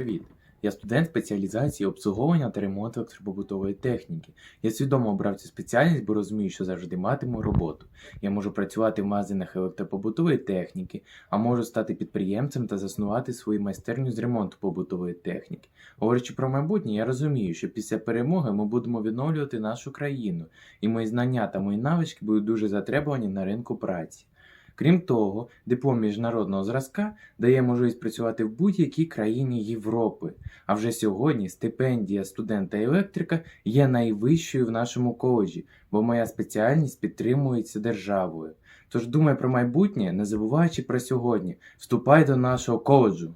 Привіт! Я студент спеціалізації обслуговування та ремонту електропобутової техніки. Я свідомо обрав цю спеціальність, бо розумію, що завжди матиму роботу. Я можу працювати в магазинах електропобутової техніки, а можу стати підприємцем та заснувати свою майстерню з ремонту побутової техніки. Говорячи про майбутнє, я розумію, що після перемоги ми будемо відновлювати нашу країну, і мої знання та мої навички будуть дуже затребувані на ринку праці. Крім того, диплом міжнародного зразка дає можливість працювати в будь-якій країні Європи. А вже сьогодні стипендія студента-електрика є найвищою в нашому коледжі, бо моя спеціальність підтримується державою. Тож думай про майбутнє, не забуваючи про сьогодні. Вступай до нашого коледжу.